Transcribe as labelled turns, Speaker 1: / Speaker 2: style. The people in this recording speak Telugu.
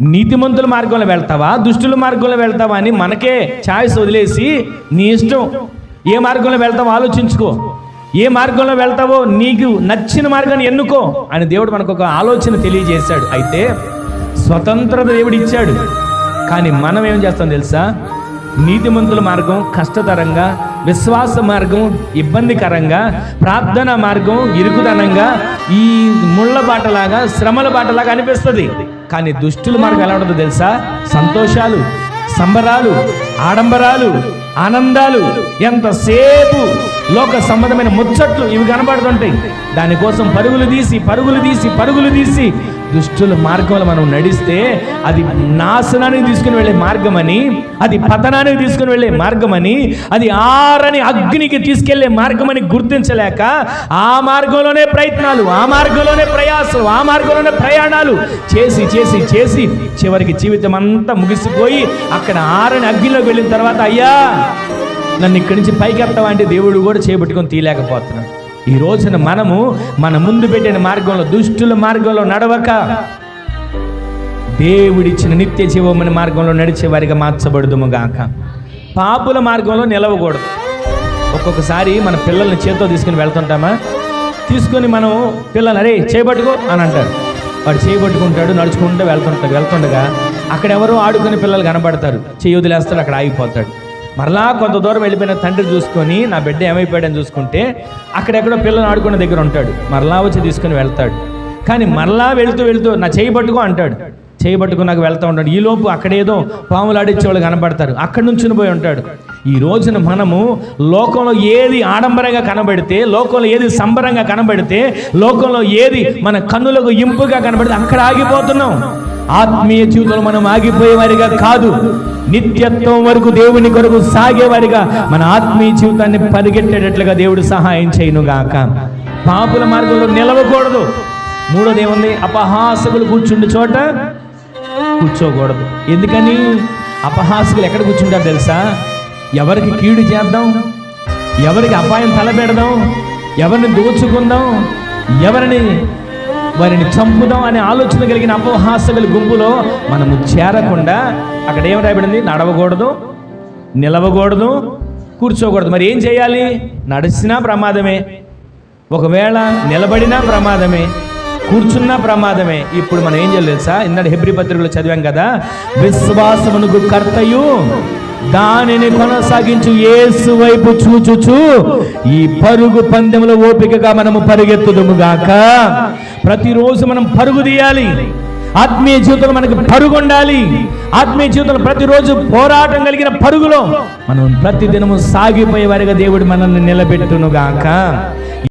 Speaker 1: నీతిమంతుల మార్గంలో వెళ్తావా? దుష్టుల మార్గంలో వెళ్తావా అని మనకే ఛాయిస్ వదిలేసి నీ ఇష్టం. ఏ మార్గంలో వెళ్తావో ఆలోచించుకో. ఏ మార్గంలో వెళ్తావో నీకు నచ్చిన మార్గాన్ని ఎన్నుకో అని దేవుడు మనకు ఒక ఆలోచన తెలియజేశాడు. అయితే స్వతంత్రత దేవుడు ఇచ్చాడు. కానీ మనం ఏం చేస్తాం తెలుసా? నీతిమంతుల మార్గం కష్టతరంగా విశ్వాస మార్గం ఇబ్బందికరంగా ప్రార్థన మార్గం ఇరుకుదనంగా ఈ ముళ్ళ బాటలాగా శ్రమల బాటలాగా అనిపిస్తుంది. కానీ దుష్టుల మార్గం ఎలా ఉంటుందో తెలుసా? సంతోషాలు సంబరాలు ఆడంబరాలు ఆనందాలు ఎంతసేపు లోక సంబంధమైన ముచ్చట్లు ఇవి కనబడుతుంటాయి. దానికోసం పరుగులు తీసి పరుగులు తీసి పరుగులు తీసి దుష్టుల మార్గంలో మనం నడిస్తే అది నాశనానికి తీసుకుని వెళ్ళే మార్గమని అది పతనానికి తీసుకుని వెళ్ళే మార్గమని అది ఆరని అగ్నికి తీసుకెళ్ళే మార్గమని గుర్తించలేక ఆ మార్గంలోనే ప్రయత్నాలు ఆ మార్గంలోనే ప్రయాసాలు ఆ మార్గంలోనే ప్రయాణాలు చేసి చేసి చేసి చివరికి జీవితం అంతా ముగిసిపోయి అక్కడ ఆరని అగ్నిలోకి వెళ్ళిన తర్వాత అయ్యా నన్ను ఇక్కడి నుంచి పైకి అంటే దేవుడు కూడా చేపట్టుకొని తీయలేకపోతున్నాడు. ఈ రోజున మనము మన ముందు పెట్టిన మార్గంలో దుష్టుల మార్గంలో నడవక దేవుడిచ్చిన నిత్య జీవమని మార్గంలో నడిచే వారిగా మార్చబడదుము గాక. పాపుల మార్గంలో నిలవకూడదు. ఒక్కొక్కసారి మన పిల్లల్ని చేతితో తీసుకుని వెళ్తుంటామా? తీసుకొని మనం పిల్లలు అరే చేపట్టుకో అని అంటారు. వాడు చేయబట్టుకుంటాడు నడుచుకుంటూ వెళ్తుంటాడు వెళ్తుండగా అక్కడ ఎవరో ఆడుకునే పిల్లలు కనబడతారు. చెయ్యి వదిలేస్తాడు అక్కడ ఆగిపోతాడు. మరలా కొంత దూరం వెళ్ళిపోయిన తండ్రి చూసుకొని నా బిడ్డ ఏమైపోయాడని చూసుకుంటే అక్కడెక్కడో పిల్లలు ఆడుకునే దగ్గర ఉంటాడు. మరలా వచ్చి తీసుకుని వెళ్తాడు. కానీ మరలా వెళుతూ వెళుతూ నా చేయి పట్టుకో అంటాడు. చేయి పట్టుకుని నాకు వెళ్తూ ఉంటాడు. ఈలోపు అక్కడేదో పాములు ఆడించేవాళ్ళు కనబడతారు. అక్కడి నుంచి పోయి ఉంటాడు. ఈ రోజున మనము లోకంలో ఏది ఆడంబరంగా కనబడితే లోకంలో ఏది సంబరంగా కనబడితే లోకంలో ఏది మన కన్నులకు ఇంపుగా కనబడితే అక్కడ ఆగిపోతున్నాం. ఆత్మీయ జీవితంలో మనం ఆగిపోయేవారిగా కాదు. నిత్యత్వం వరకు దేవుని కొరకు సాగేవారిగా మన ఆత్మీయ జీవితాన్ని పరిగెట్టేటట్లుగా దేవుడు సహాయం చేయను గాక పాపుల మార్గంలో నిలవకూడదు. మూడోది ఏముంది అపహాసకులు కూర్చుండే చోట కూర్చోకూడదు. ఎందుకని? అపహాసకులు ఎక్కడ కూర్చుంటారు తెలుసా? ఎవరికి కీడు చేద్దాం? ఎవరికి అపాయం తలపెడదాం? ఎవరిని దోచుకుందాం? ఎవరిని వారిని చంపుదాం అనే ఆలోచన కలిగిన అపహాసకుల గుంపులో మనము చేరకుండా అక్కడ ఏం రాయబడింది? నడవకూడదు నిలవకూడదు కూర్చోకూడదు. మరి ఏం చేయాలి? నడిచినా ప్రమాదమే. ఒకవేళ నిలబడినా ప్రమాదమే కూర్చున్న ప్రమాదమే. ఇప్పుడు మనం ఏం చేయలేదు తెలుసా? ఇందాడు హెబ్రి పత్రికలో చదివాం కదా విశ్వాసమునకు కర్తయు దానిని కొనసాగించు ఏసు వైపు చూచుచు. ఈ పరుగు పందెంలో ఓపికగా మనము పరిగెత్తుదుము గాక. ప్రతిరోజు మనం పరుగు తీయాలి. ఆత్మీయ జీవితంలో మనకి పరుగు ఉండాలి ఆత్మీయ జీవితంలో ప్రతిరోజు పోరాటం కలిగిన పరుగులో మనం ప్రతిదినము సాగిపోయే వారిగా దేవుడు మనల్ని నిలబెట్టును గాక.